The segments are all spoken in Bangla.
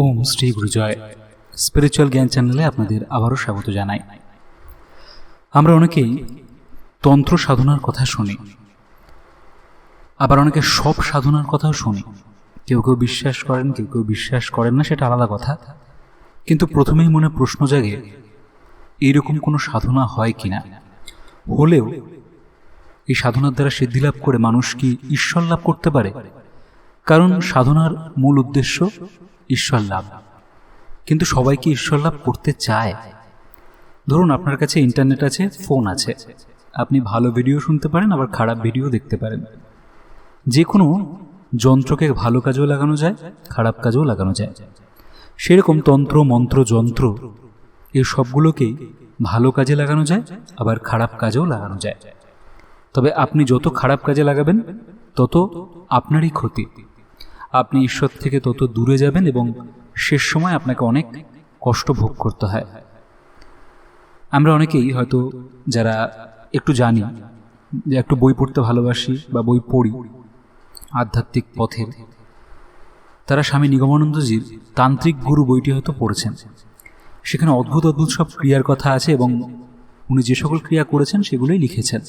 ওম শ্রী গুরুজয়। স্পিরিচুয়াল জ্ঞান চ্যানেলে আপনাদের আবারও স্বাগত জানাই। আমরা অনেকেই তন্ত্র সাধনার কথা শুনি। আবার অনেকে সব সাধনার কথাও শুনি। কেউ কেউ বিশ্বাস করেন, কেউ কেউ বিশ্বাস করেন না, সেটা আলাদা কথা। কিন্তু প্রথমেই মনে প্রশ্ন জাগে এইরকম কোনো সাধনা হয় কিনা? হলেও এই সাধনার দ্বারা সিদ্ধিলাভ করে মানুষ কি ঈশ্বর লাভ করতে পারে? কারণ সাধনার মূল উদ্দেশ্য ঈশ্বর লাভ। কিন্তু সবাই কি ঈশ্বর লাভ করতে চায়? ধরুন আপনার কাছে ইন্টারনেট আছে, ফোন আছে। আপনি ভালো ভিডিও শুনতে পারেন, আবার খারাপ ভিডিও দেখতে পারেন। যে কোনো যন্ত্রকে ভালো কাজেও লাগানো যায়, খারাপ কাজেও লাগানো যায়। সেরকম তন্ত্র, মন্ত্র, যন্ত্র এই সবগুলোকেই ভালো কাজে লাগানো যায়, আবার খারাপ কাজেও লাগানো যায়। তবে আপনি যত খারাপ কাজে লাগাবেন, তত আপনারই ক্ষতি। আপনি ঈশ্বর থেকে তত দূরে যাবেন এবং শেষ সময় আপনাকে অনেক কষ্ট ভোগ করতে হয়। আমরা অনেকেই হয়তো যারা একটু জানি, যে একটু বই পড়তে ভালোবাসি বা বই পড়ি আধ্যাত্মিক পথের তারা স্বামী নিগমানন্দজির তান্ত্রিক গুরু বইটি হয়তো পড়েছেন। সেখানে অদ্ভুত অদ্ভুত সব ক্রিয়ার কথা আছে এবং উনি যে সকল ক্রিয়া করেছেন সেগুলোই লিখেছেন।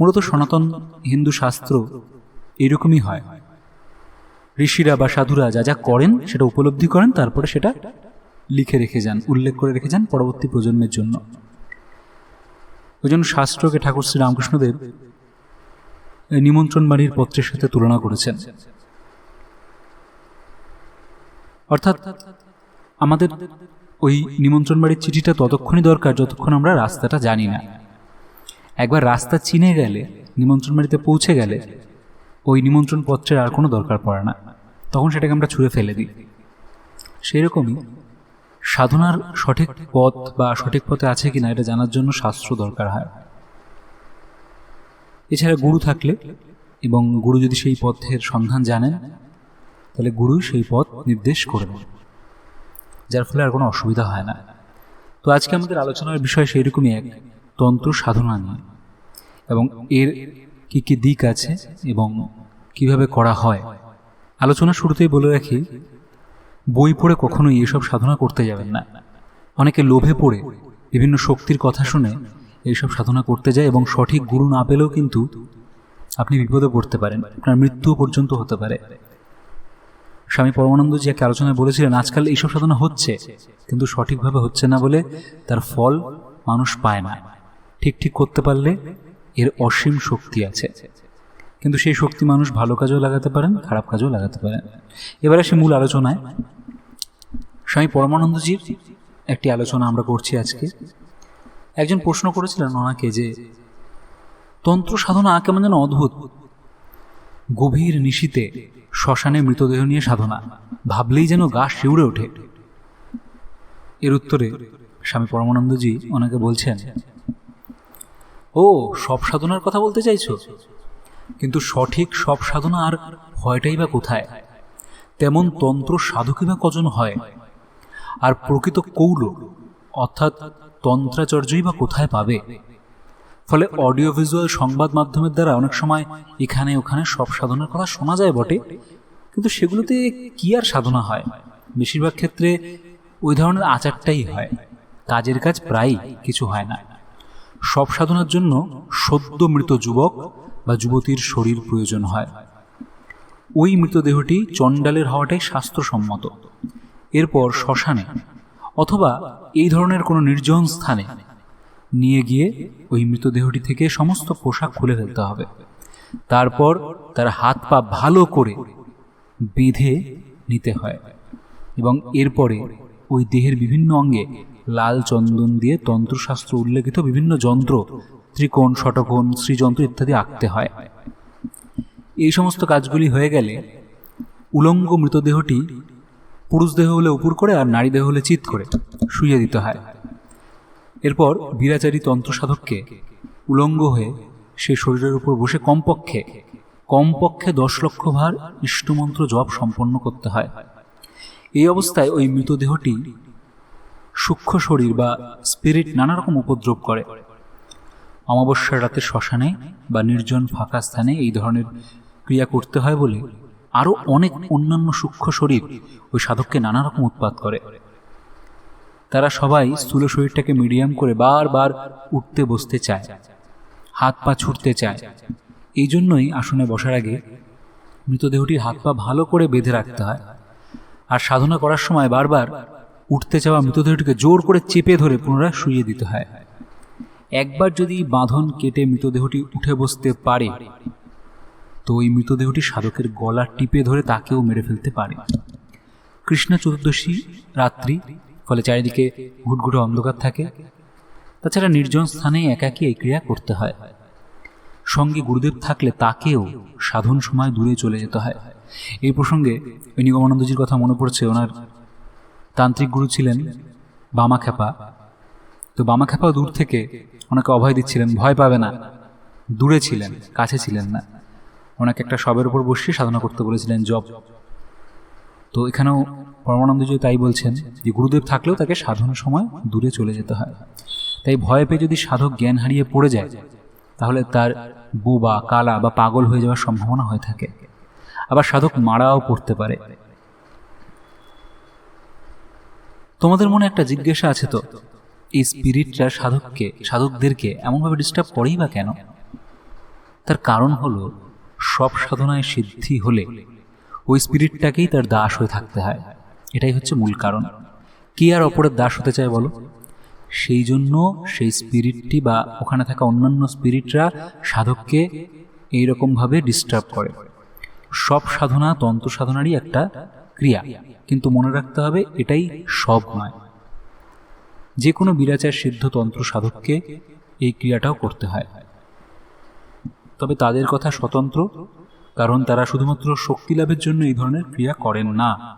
মূলত সনাতন হিন্দু শাস্ত্র এরকমই হয়। ঋষিরা বা সাধুরা যা যা করেন সেটা উপলব্ধি করেন, তারপরে সেটা লিখে রেখে যান, উল্লেখ করে রেখে যান পরবর্তী প্রজন্মের জন্য। ওই জন্য শাস্ত্রকে ঠাকুর শ্রী রামকৃষ্ণদেব নিমন্ত্রণ বাড়ির পত্রের সাথে তুলনা করেছেন। অর্থাৎ আমাদের ওই নিমন্ত্রণ বাড়ির চিঠিটা ততক্ষণই দরকার, যতক্ষণ আমরা রাস্তাটা জানি না। একবার রাস্তা চিনে গেলে, নিমন্ত্রণ বাড়িতে পৌঁছে গেলে ওই নিমন্ত্রণ পত্রের আর কোনো দরকার পড়ে না। তখন সেটাকে আমরা ছুঁড়ে ফেলে দিই। সেই রকমই সাধনার সঠিক পথ বা সঠিক পথে আছে কিনা এটা জানার জন্য শাস্ত্র দরকার হয়। এছাড়া গুরু থাকলে এবং গুরু যদি সেই পথের সন্ধান জানেন, তাহলে গুরুই সেই পথ নির্দেশ করে করবেন যার ফলে আর কোনো অসুবিধা হয় না। তো আজকে আমাদের আলোচনার বিষয় সেই রকমই এক, তন্ত্র সাধনা নিয়ে। এবং এর কি কি দিক আছে এবং কীভাবে করা হয়। আলোচনা শুরুতেই বলে রাখি, বই পড়ে কখনোই এসব সাধনা করতে যাবেন না। অনেকে লোভে পড়ে, বিভিন্ন শক্তির কথা শুনে এইসব সাধনা করতে যায় এবং সঠিক গুরু না পেলেও কিন্তু আপনি বিপদে পড়তে পারেন। আপনার মৃত্যু পর্যন্ত হতে পারে। স্বামী পরমানন্দজি এক আলোচনায় বলেছিলেন, আজকাল এইসব সাধনা হচ্ছে, কিন্তু সঠিকভাবে হচ্ছে না বলে তার ফল মানুষ পায় না। ঠিক ঠিক করতে পারলে এর অসীম শক্তি আছে। কিন্তু সেই শক্তি মানুষ ভালো কাজেও লাগাতে পারেন, খারাপ কাজেও লাগাতে পারেন। এবার সে মূল আলোচনায়। স্বামী পরমানন্দজির একটি আলোচনা আমরা করছি আজকে। একজন প্রশ্ন করেছিলেন ওনাকে যে, তন্ত্র সাধনা কেমন যেন অদ্ভুত। গভীর নিশীতে শ্মশানে মৃতদেহ নিয়ে সাধনা, ভাবলেই যেন গা শিউড়ে ওঠে। এর উত্তরে স্বামী পরমানন্দজি ওনাকে বলছেন ও, সব সাধনার কথা বলতে চাইছো? কিন্তু সঠিক সব সাধনা আর হয়টাই বা কোথায়? তেমন তন্ত্র সাধকই বা কজন হয়? আর প্রকৃত কৌল, অর্থাৎ তন্ত্রাচর্যই বা কোথায় পাবে? ফলে অডিও ভিজুয়াল সংবাদ মাধ্যমের দ্বারা অনেক সময় এখানে ওখানে সব সাধনার কথা শোনা যায় বটে, কিন্তু সেগুলোতে কি আর সাধনা হয়? বেশিরভাগ ক্ষেত্রে ওই ধরনের আচারটাই হয়, কাজের কাজ প্রায়ই কিছু হয় না। সব সাধনার জন্য সদ্য মৃত যুবক বা যুবতীর শরীর প্রয়োজন হয়। ওই মৃতদেহটি চণ্ডালের হওয়াটাই স্বাস্থ্যসম্মত। এরপর শ্মশানে অথবা এই ধরনের কোনো নির্জন স্থানে নিয়ে গিয়ে ওই মৃতদেহটি থেকে সমস্ত পোশাক খুলে ফেলতে হবে। তারপর তার হাত পা ভালো করে বেঁধে নিতে হয় এবং এরপরে ওই দেহের বিভিন্ন অঙ্গে লাল চন্দন দিয়ে তন্ত্রশাস্ত্র উল্লেখিত বিভিন্ন যন্ত্র, ত্রিকোণ শটকোণ শ্রীযন্ত্র ইত্যাদি আঁকতে হয়। এই সমস্ত কাজগুলি হয়ে গেলে উলঙ্গ মৃতদেহটি পুরুষ দেহ হলে উপর করে আর নারী দেহ হলে চিত করে শুইয়ে দিতে হয়। এরপর বিরাচারী তন্ত্র সাধককে উলঙ্গ হয়ে সে শরীরের উপর বসে কমপক্ষে কমপক্ষে দশ লক্ষ ভার ইষ্টমন্ত্র জপ সম্পন্ন করতে হয়। এই অবস্থায় ওই মৃতদেহটি সূক্ষ্ম শরীর বা স্পিরিট নানা রকম উপদ্রব করে। অমাবস্যার রাতে শ্মশানে বা নির্জন ফাঁকা স্থানে এই ধরনের ক্রিয়া করতে হয় বলে আরও অনেক অন্যান্য সূক্ষ্ম শরীর ওই সাধককে নানা রকম উৎপাত করে। তারা সবাই স্থূল শরীরটাকে মিডিয়াম করে বারবার উঠতে বসতে চায়, হাত পা ছুটতে চায়। এই জন্যই আসনে বসার আগে মৃতদেহটির হাত পা ভালো করে বেঁধে রাখতে হয়। আর সাধনা করার সময় বারবার উঠতে চাওয়া মৃতদেহটিকে জোর করে চেপে ধরে পুনরায় শুইয়ে দিতে হয়। একবার যদি বাঁধন কেটে মৃতদেহটি উঠে বসতে পারে, তো ওই মৃতদেহটি সাধকের গলা টিপে ধরে তাকেও মেরে ফেলতে পারে। কৃষ্ণ চতুর্দশী রাত্রি, ফলে চারিদিকে ঘুটঘুটে অন্ধকার থাকে। তাছাড়া নির্জন স্থানে একাকী এই ক্রিয়া করতে হয়। সঙ্গে গুরুদেব থাকলে তাকেও সাধন সময় দূরে চলে যেতে হয়। এই প্রসঙ্গে ওই নিগমানন্দজির কথা মনে পড়ছে ওনার তান্ত্রিক গুরু ছিলেন বামাখ্যাপা তো বামাখ্যাপা দূর থেকে ওনাকে অভয় দিচ্ছিলেন, ভয় পাবে না। দূরে ছিলেন, কাছে ছিলেন না। ওনাকে একটা সবের উপর বসিয়ে সাধনা করতে বলেছিলেন জব তো এখানেও পরমানন্দজি তাই বলছেন যে, গুরুদেব থাকলেও তাকে সাধনার সময় দূরে চলে যেতে হয়। তাই ভয় পেয়ে যদি সাধক জ্ঞান হারিয়ে পড়ে যায়, তাহলে তার বোবা, কালা বা পাগল হয়ে যাওয়ার সম্ভাবনা হয়ে থাকে। আবার সাধক মারাও পড়তে পারে। তোমাদের মনে একটা জিজ্ঞাসা আছে তো? এই স্পিরিটরা সাধককে, সাধকদেরকে এমনভাবে ডিস্টার্ব করেই বা কেন? তার কারণ হলো, সব সাধনায় সিদ্ধি হলে ওই স্পিরিটটাকেই তার দাস হয়ে থাকতে হয়। এটাই হচ্ছে মূল কারণ। কে আর অপরের দাস হতে চায় বলো? সেই জন্য সেই স্পিরিটটি বা ওখানে থাকা অন্যান্য স্পিরিটরা সাধককে এইরকমভাবে ডিস্টার্ব করে। সব সাধনা তন্ত্র সাধনারই একটা ক্রিয়া। কিন্তু মনে রাখতে হবে এটাই সব নয়। যে কোনো বিরাচার সিদ্ধ তন্ত্র সাধককে এই ক্রিয়াটাও করতে হয়। তবে তাদের কথা স্বতন্ত্র, কারণ তারা শুধুমাত্র শক্তি লাভের জন্য এই ধরনের ক্রিয়া করেন না।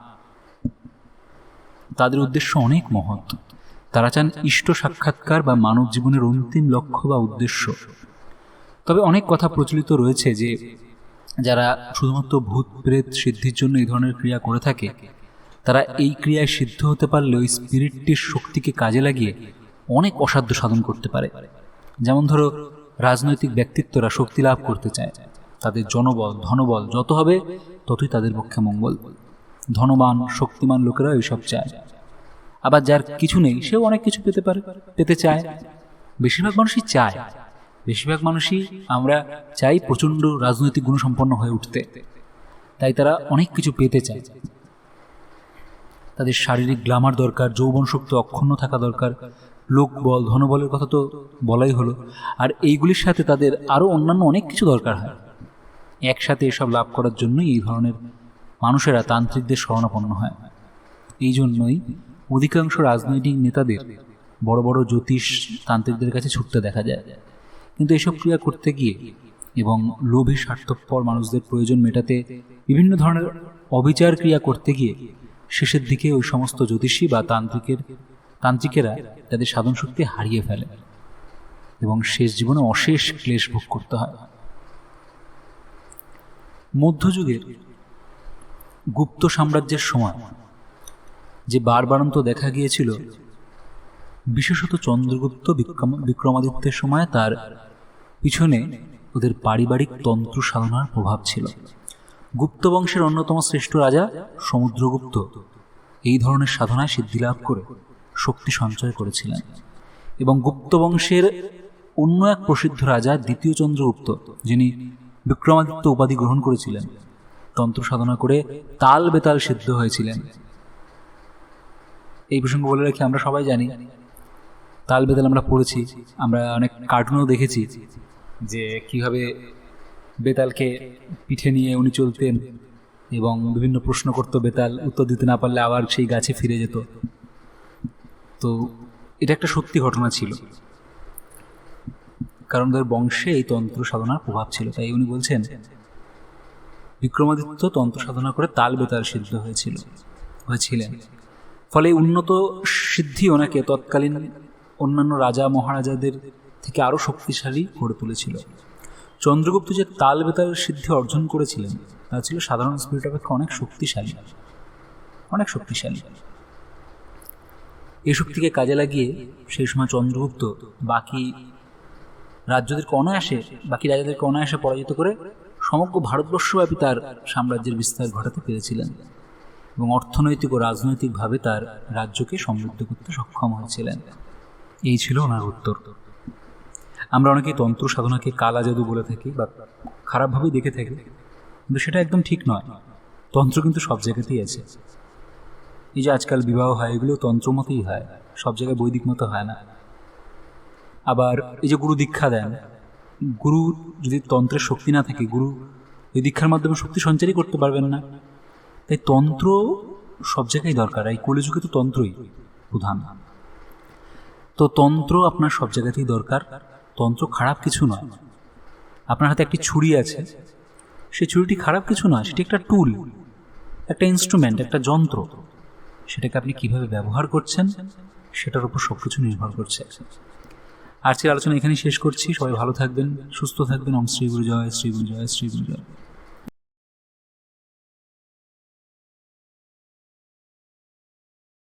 তাদের উদ্দেশ্য অনেক মহৎ। তারা চান ইষ্ট সাক্ষাৎকার বা মানব জীবনের অন্তিম লক্ষ্য বা উদ্দেশ্য। তবে অনেক কথা প্রচলিত রয়েছে যে, যারা শুধুমাত্র ভূত প্রেত সিদ্ধির জন্য এই ধরনের ক্রিয়া করে থাকে তারা এই ক্রিয়ায় সিদ্ধ হতে পারলে ওই স্পিরিটটির শক্তিকে কাজে লাগিয়ে অনেক অসাধ্য সাধন করতে পারে। যেমন ধরো, রাজনৈতিক ব্যক্তিত্বরা শক্তি লাভ করতে চায়। তাদের জনবল, ধনবল যত হবে, ততই তাদের পক্ষে মঙ্গল। ধনবান, শক্তিমান লোকেরা এইসব চায়। আবার যার কিছু নেই, সেও অনেক কিছু পেতে পারে, পেতে চায়। বেশিরভাগ মানুষই চায়। বেশিরভাগ মানুষই আমরা চাই প্রচণ্ড রাজনৈতিক গুণসম্পন্ন হয়ে উঠতে। তাই তারা অনেক কিছু পেতে চায়। তাদের শারীরিক গ্লামার দরকার যৌবন শক্তি অক্ষুণ্ণ থাকা দরকার লোকবল ধনবলের কথা তো বলাই হলো। আর এইগুলির সাথে তাদের আরও অন্যান্য অনেক কিছু দরকার হয়। একসাথে এসব লাভ করার জন্যই এই ধরনের মানুষেরা তান্ত্রিকদের শরণাপন্ন হয়। এই জন্যই অধিকাংশ রাজনৈতিক নেতাদের বড় বড় জ্যোতিষ তান্ত্রিকদের কাছে ছুটতে দেখা যায়। কিন্তু এসব ক্রিয়া করতে গিয়ে এবং লোভী স্বার্থপর মানুষদের প্রয়োজন মেটাতে বিভিন্ন ধরনের অবিচার ক্রিয়া করতে গিয়ে শেষের দিকে ওই সমস্ত জ্যোতিষী বা তান্ত্রিকের তান্ত্রিকেরা তাদের সাধন শক্তি হারিয়ে ফেলে এবং শেষ জীবনে অশেষ ক্লেশ ভোগ করতে হয়। মধ্যযুগের গুপ্ত সাম্রাজ্যের সময় যে বারবারন্ত দেখা গিয়েছিল, বিশেষত চন্দ্রগুপ্ত বিক্রম বিক্রমাদিত্যের সময় তার পিছনে ওদের পারিবারিক তন্ত্র সাধনার প্রভাব ছিল। গুপ্ত বংশের অন্যতম শ্রেষ্ঠ রাজা সমুদ্রগুপ্ত। এই ধরনের সাধনায় সিদ্ধিলাভ করে শক্তি সঞ্চয় করেছিলেন। এবং গুপ্ত বংশের অন্য এক প্রসিদ্ধ রাজা দ্বিতীয় চন্দ্রগুপ্ত, যিনি বিক্রমাদিত্য উপাধি গ্রহণ করেছিলেন। তন্ত্র সাধনা করে তাল বেতাল সিদ্ধ হয়েছিলেন। এই প্রসঙ্গ বলে রাখি, আমরা সবাই জানি, তাল বেতাল আমরা পড়েছি, আমরা অনেক কার্টুনও দেখেছি যে কীভাবে বেতালকে পিঠে নিয়ে উনি চলতেন এবং বিভিন্ন প্রশ্ন করতো, বেতাল, উত্তর দিতে না পারলে আবার সেই গাছে ফিরে যেত। তো এটা একটা সত্যি ঘটনা ছিল। কারণ তাদের বংশে এই তন্ত্র সাধনার প্রভাব ছিল। তাই উনি বলছেন, বিক্রমাদিত্য তন্ত্র সাধনা করে তাল বেতাল সিদ্ধ হয়েছিল, হয়েছিলেন। ফলে উন্নত সিদ্ধি ওনাকে তৎকালীন অন্যান্য রাজা, মহারাজাদের থেকে আরও শক্তিশালী করে তুলেছিল। চন্দ্রগুপ্ত যে তাল বেতাল সিদ্ধি অর্জন করেছিলেন, তা ছিল সাধারণ স্পিরিট অপেক্ষা অনেক শক্তিশালী। অনেক শক্তিশালী। এই শক্তিকে কাজে লাগিয়ে সেই সময় চন্দ্রগুপ্ত বাকি রাজ্যদেরকে অনায়াসে, বাকি রাজাদেরকে অনায়াসে পরাজিত করে সমগ্র ভারতবর্ষব্যাপী তার সাম্রাজ্যের বিস্তার ঘটাতে পেরেছিলেন এবং অর্থনৈতিক ও রাজনৈতিকভাবে তার রাজ্যকে সমৃদ্ধ করতে সক্ষম হয়েছিলেন। এই ছিল ওনার উত্তর। আমরা অনেকেই তন্ত্র সাধনাকে কালা জাদু বলে থাকি বা খারাপভাবেই দেখে থাকি, কিন্তু সেটা একদম ঠিক নয়। তন্ত্র কিন্তু সব জায়গাতেই আছে। এই যে আজকাল বিবাহ হয় এগুলো তন্ত্র মতেই হয়, সব জায়গায় বৈদিক মতো হয় না। আবার এই যে গুরু দীক্ষা দেন, গুরু যদি তন্ত্রের শক্তি না থাকে, গুরু এই দীক্ষার মাধ্যমে শক্তি সঞ্চারই করতে পারবেন না। তাই তন্ত্র সব জায়গায় দরকার, এই কলিযুগে তো তন্ত্রই প্রধান। তো তন্ত্র আপনার সব জায়গাতেই দরকার। তন্ত্র খারাপ কিছু নয়। আপনার হাতে একটি ছুরি আছে। সেই ছুরিটি খারাপ কিছু নয় সেটি একটা টুল একটা ইনস্ট্রুমেন্ট একটা যন্ত্র। সেটাকে আপনি কীভাবে ব্যবহার করছেন, সেটার উপর সব কিছু নির্ভর করছে। আজকের আলোচনা এখানেই শেষ করছি। সবাই ভালো থাকবেন, সুস্থ থাকবেন। ওম শ্রী গুরু জয় শ্রী গুরু জয় শ্রী গুরু জয়